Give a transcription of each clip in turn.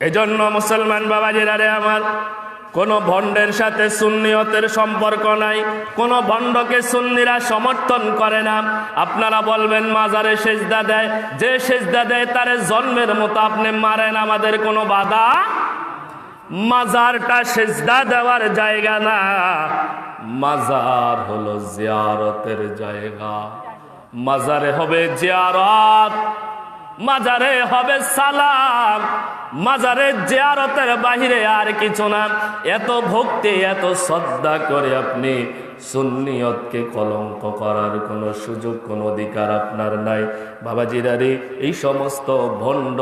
এজন্য মুসলমান বাবাজিরা রে আমার, কোন ভণ্ডের সাথে সুন্নিয়তের সম্পর্ক নাই, কোন ভণ্ডকে সুন্নিরা সমর্থন করে না। আপনারা বলবেন, মাজারে সেজদা দেয়, যে সেজদা দেয় তারে জন্মের মতো আপনি মারেন, আমাদের কোনো বাধা মাজারটা সেজদা দেওয়ার জায়গা না। মাজার হলো জিয়ারতের জায়গা। মাজারে হবে জিয়ারত। মাজারে হবে সালাম। মাজারে জিয়ারতের বাহিরে আর কিছু না। এত ভক্তি, এত শ্রদ্ধা করে আপনি সুন্নিয়তকে কলঙ্ক করার কোনো সুযোগ, কোনো অধিকার আপনার নাই। বাবাজিরারে এই সমস্ত ভণ্ড,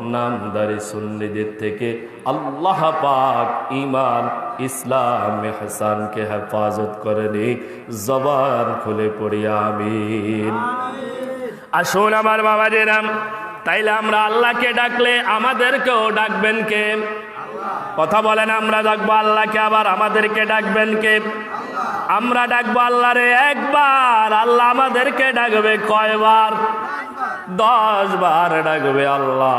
নামদারি সুন্নিদের থেকে আল্লাহ পাক ইমান ইসলাম হাসানকে হেফাজত করে নিক। জবান খুলে পড়ি, আমিন। আসুন আমার বাবাজিরাম, তাইলে আমরা আল্লাহকে ডাকলে আমাদেরকেও ডাকবেন কে? কথা বলেন, আমরা ডাকবো আল্লাহকে, আবার আমাদেরকে ডাকবেন কে? আমরা ডাকবো আল্লাহরে একবার, আল্লাহ আমাদেরকে ডাকবে কয়বার? দশ বার ডাকবে আল্লাহ।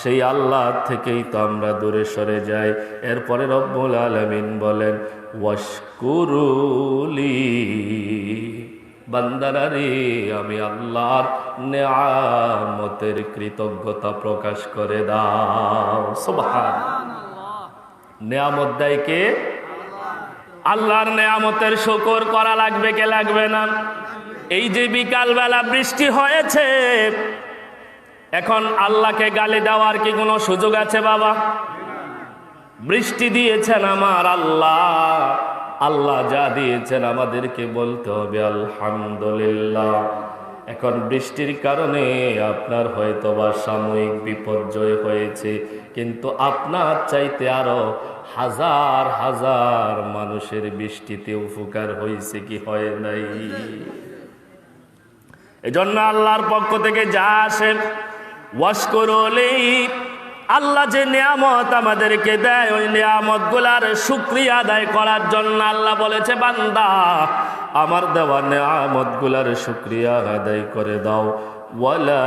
সেই আল্লাহ থেকেই তো আমরা দূরে সরে যাই। এরপরে রব্বুল আলমিন বলেন, ওয়াশকুরুলি। বান্দারা আমি আল্লাহর নেয়ামতের কৃতজ্ঞতা প্রকাশ করে দাও। সুবহান নেয়ামত দেয় কে? আল্লাহর নেয়ামতের শুকর করা লাগবে, কে লাগবে না? এই যে বিকালবেলা বৃষ্টি হয়েছে, এখন আল্লাহকে গালি দেওয়ার কি কোনো সুযোগ আছে বাবা? বৃষ্টি দিয়েছেন আমার আল্লাহ। আল্লাহ যা দিয়েছেন আমাদেরকে বলতে হবে, আলহামদুলিল্লাহ। এখন বৃষ্টির কারণে আপনার হয়তো বা সাময়িক বিপর্যয় হয়েছে, কিন্তু আপনার চাইতে আরও হাজার হাজার মানুষের বৃষ্টিতে উপকার হয়েছে কি হয় নাই? এজন্য আল্লাহর পক্ষ থেকে যা আসেন ওয়াশ করলেই আল্লাহ যে নিয়ামত আমাদেরকে দেয়, ওই নিয়ামতগুলার শুক্রিয়া আদায় করার জন্য আল্লাহ বলেছে, বান্দা, আমার দেওয়া নিয়ামতগুলার শুক্রিয়া আদায় করে দাও। ওয়ালা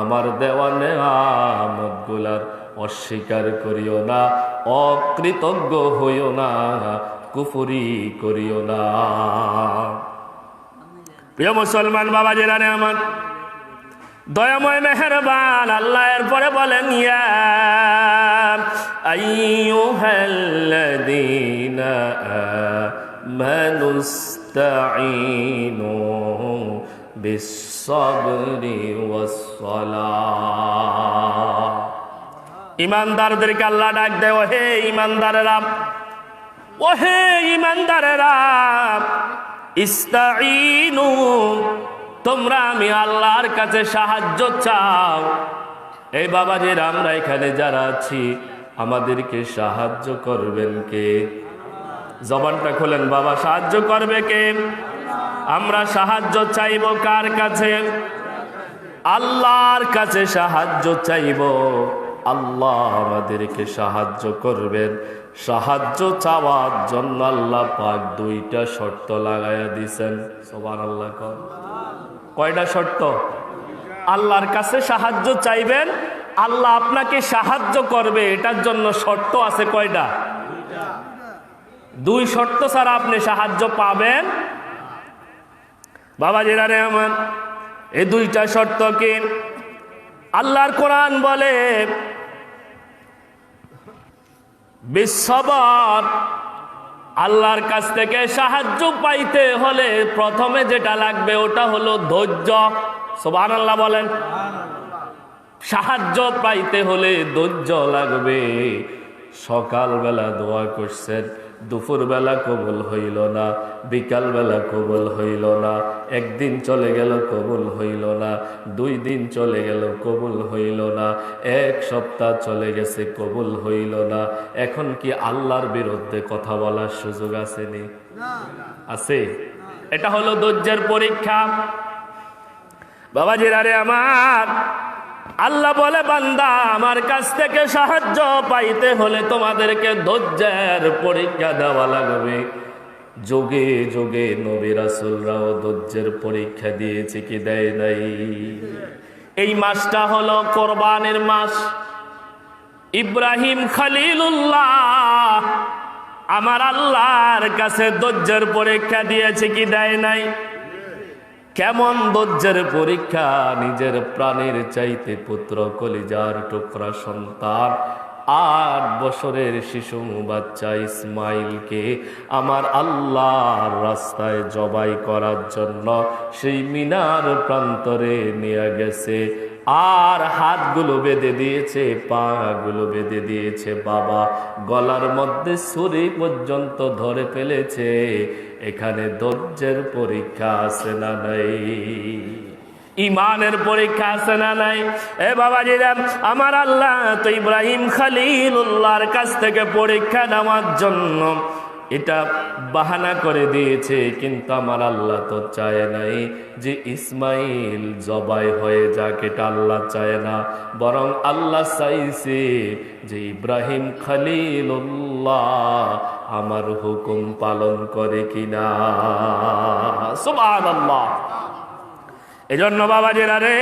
আমার দেওয়া নিয়ামতগুলার অস্বীকার করিও না, অকৃতজ্ঞ হইও না, কুফুরি করিও না। প্রিয় মুসলমান বাবা জেরানে আমার দয়াময় মেহরবান, আল্লাহ এরপরে বলেন, ইয়া আইয়ুহাল্লাযীনা আমানুস্তাঈনু বিস-সাবরি ওয়াস-সালাহ ইমানদারদেরকে আল্লাহ ডাক দেয় হে ইমানদারেরা হে ইমানদারেরা, ইস্তাঈনু তোমরা আমি আল্লাহর কাছে সাহায্য চাও। এই বাবাজির, আমরা এখানে যারা আছি, আমাদেরকে সাহায্য করবেন কে? জবানটা খোলেন, বাবা, সাহায্য করবে কে? আমরা সাহায্য চাইব কার কাছে? আল্লাহর কাছে সাহায্য চাইব। আল্লাহ আমাদেরকে সাহায্য করবেন। সাহায্য চাওয়ার জন্য আল্লাহ পাক দুইটা শর্ত লাগাইয়া দিছেন। সবার আল্লাহ কর কয়টা শর্ত? আল্লাহর কাছে সাহায্য চাইবেন, আল্লাহ আপনাকে সাহায্য করবে, এটার জন্য শর্ত আছে কয়টা? দুই শর্ত ছাড়া আপনি সাহায্য পাবেন। বাবা জেরারে আমার এই দুইটা শর্ত কি? আল্লাহর কোরআন বলে, বিশ্ববর আল্লাহর কাছ থেকে সাহায্য পাইতে হলে প্রথমে যেটা লাগবে ওটা হলো ধৈর্য। সোবান আল্লাহ বলেন। সাহায্য পাইতে হলে ধৈর্য লাগবে। সকালবেলা দোয়া করছেন। দুপুরবেলা কবুল হইল না, বিকালবেলা কবুল হইল না, একদিন চলে গেল কবুল হইল না, দুই দিন চলে গেল কবুল হইল না, এক সপ্তাহ চলে গেছে কবুল হইল না। এখন কি আল্লাহর বিরুদ্ধে কথা বলার সুযোগ আসেনি? আছে। এটা হলো ধৈর্যের পরীক্ষা। বাবাজির আরে আমার আল্লাহ বলে, বান্দা, আমার কাছ থেকে সাহায্য পাইতে হলে তোমাদেরকে ধৈর্যের পরীক্ষা দেওয়া লাগবে। যোগে যোগে নবী ধৈর্যের পরীক্ষা দিয়েছে কি দেয় নাই। এই মাসটা হলো কোরবানের মাস। ইব্রাহিম খালিলুল্লাহ আমার আল্লাহর কাছে ধৈর্যের পরীক্ষা দিয়েছে কি দেয় নাই? কেমন ধৈর্যের পরীক্ষা? নিজের প্রাণের চাইতে পুত্র কলিজার টুকরা সন্তান। আট বছরের শিশু বাচ্চা ইসমাইলকে আমার আল্লাহর রাস্তায় জবাই করার জন্য সেই মিনার প্রান্তরে নিয়ে গেছে। আর হাতগুলো বেঁধে দিয়েছে, পাগুলো বেঁধে দিয়েছে বাবা। গলার মধ্যে ছুরি পর্যন্ত ধরে ফেলেছে। এখানে ধৈর্যের পরীক্ষা আছে না নাই? ইমানের পরীক্ষা আছে না নাই? এ বাবা জিরাম আমার আল্লাহ তো ইব্রাহিম খালিলুল্লাহর কাছ থেকে পরীক্ষা নেওয়ার জন্য এটা বাহানা করে দিয়েছে, কিন্তু আমার আল্লাহ তো চায় নাই যে ইসমাইল জবাই হয়ে যাক, এটা আল্লাহ চায় না। বরং আল্লাহ চাইছে যে ইব্রাহিম খালিলুল্লাহ আমার হুকুম পালন করে কিনা। সুবহানাল্লাহ। এজন্য বাবাজিরা রে,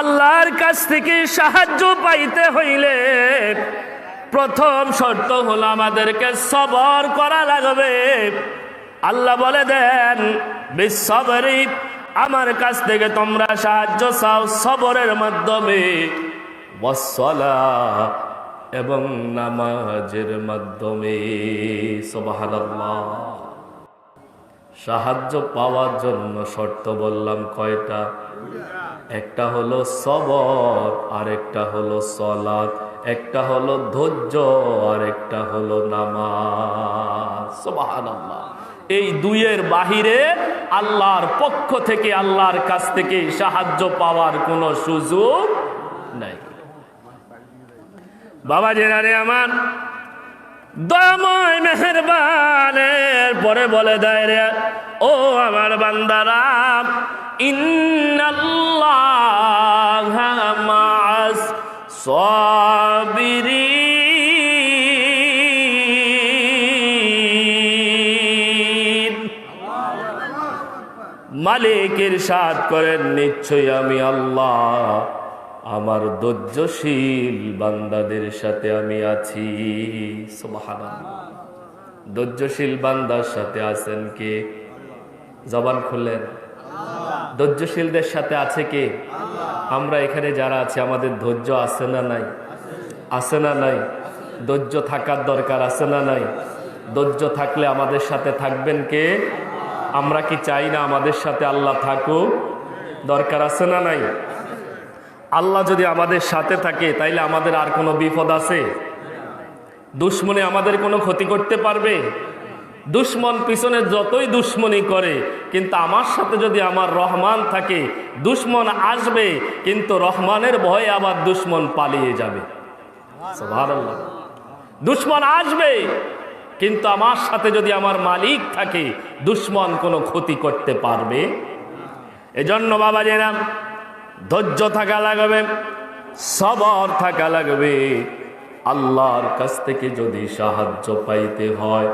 আল্লাহর কাছ থেকে সাহায্য পাইতে হইলে প্রথম শর্ত হলো আমাদেরকে সবর করা লাগবে। আল্লাহ বলে দেন বিশ্বরি আমার কাছ থেকে তোমরা সাহায্য চাও সবরের মাধ্যমে। বসলা এবং নামাজের মাধ্যমে। সাহায্য পাওয়ার জন্য শর্ত বললাম কয়টা? একটা হলো সবর আর একটা হলো সলাদ একটা হলো ধৈর্য আর একটা হলো নামাজ। এই দুইয়ের বাহিরে আল্লাহর পক্ষ থেকে আল্লাহর কাছ থেকে সাহায্য পাওয়ার কোনো সুযোগ নাই। বাবা জেনারে আমার, দয়াময় মেহরবানের পরে বলে দেয় রে, ও আমার বান্দারা, ইন্নাল্লাহ মাস মালিকের সাথ করেন নিশ্চয়ই আমি আল্লাহ। আমার ধৈর্যশীল বান্দাদের সাথে আমি আছি। ধৈর্যশীল বান্দার সাথে আছেন কে? জবান খুললেন। ধৈর্যশীলদের সাথে আছে কে? আমরা এখানে যারা আছি, আমাদের ধৈর্য আছে না নাই? আছে না নাই? ধৈর্য থাকার দরকার আছে না নাই? ধৈর্য থাকলে আমাদের সাথে থাকবেন কে? আমরা কি চাই না আমাদের সাথে আল্লাহ থাকুক? দরকার আছে না নাই? আল্লাহ যদি আমাদের সাথে থাকে, তাইলে আমাদের আর কোনো বিপদ আছে? দুশ্মনে আমাদের কোনো ক্ষতি করতে পারবে? দুশ্মন পিছনে যতই দুশ্মনী করে, কিন্তু আমার সাথে যদি আমার রহমান থাকে, দুশ্মন আসবে, কিন্তু রহমানের ভয়ে আবার দুশ্মন পালিয়ে যাবে। দুশ্মন আসবে, কিন্তু আমার সাথে যদি আমার মালিক থাকে, দুশ্মন কোনো ক্ষতি করতে পারবে। এজন্য বাবা জেনাম ধৈর্য থাকা লাগবে, সবর থাকা লাগবে। আল্লাহর কাছ থেকে যদি সাহায্য পাইতে হয়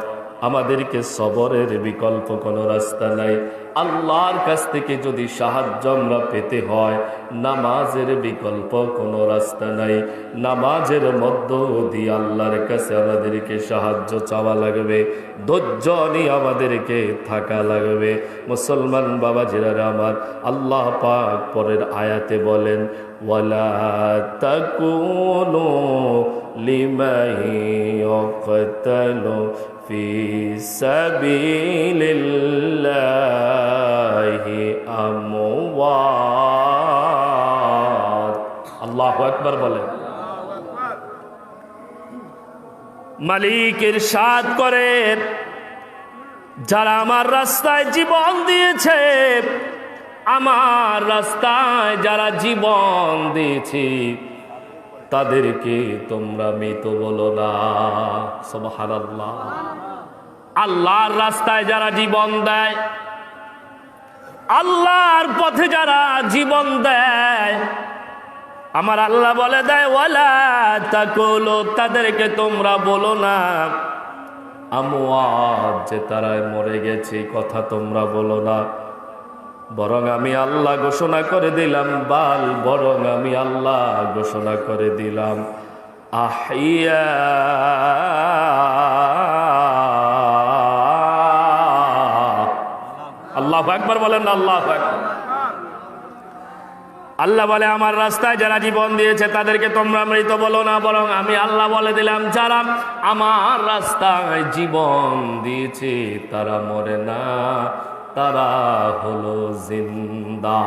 আমাদেরকে সবরের বিকল্প কোনো রাস্তা নাই। আল্লাহর কাছ থেকে যদি সাহায্য আমরা পেতে হয়, নামাজের বিকল্প কোনো রাস্তা নাই। নামাজের মধ্য দিয়ে আল্লাহর কাছে আমাদেরকে সাহায্য চাওয়া লাগবে, ধৈর্য নিয়ে আমাদেরকে থাকা লাগবে। মুসলমান বাবা জিরারা আমার, আল্লাহ পাক পরের আয়াতে বলেন, ওয়ালা তাকুনু ইয়াকতালু ফি সাবিলিল্লাহি আমওয়াত আল্লাহু আকবার বলেন মালিকের সাথ করেন যারা আমার রাস্তায় জীবন দিয়েছে, আমার রাস্তায় যারা জীবন দিয়েছে তাদেরকে তোমরা মৃত বলো না। সুবহানাল্লাহ। আল্লাহর রাস্তায় যারা জীবন দেয়, আল্লাহর পথে যারা জীবন দেয়, আমার আল্লাহ বলে দেয়, ওয়ালা তাকুলো, তাদেরকে তোমরা বলো না। আমওয়াত যে তারাই মরে গেছে, কথা তোমরা বলো না। বরং আমি আল্লাহ ঘোষণা করে দিলাম, বাল, বরং আমি আল্লাহ ঘোষণা করে দিলাম। আহিয়া। আল্লাহ একবার বলেন আল্লাহ আল্লাহ বলে, আমার রাস্তায় যারা জীবন দিয়েছে, তাদেরকে তোমরা মৃত বলো না, বরং আমি আল্লাহ বলে দিলাম, যারা আমার রাস্তায় জীবন দিয়েছে, তারা মরে না। তারা হলো জিন্দা।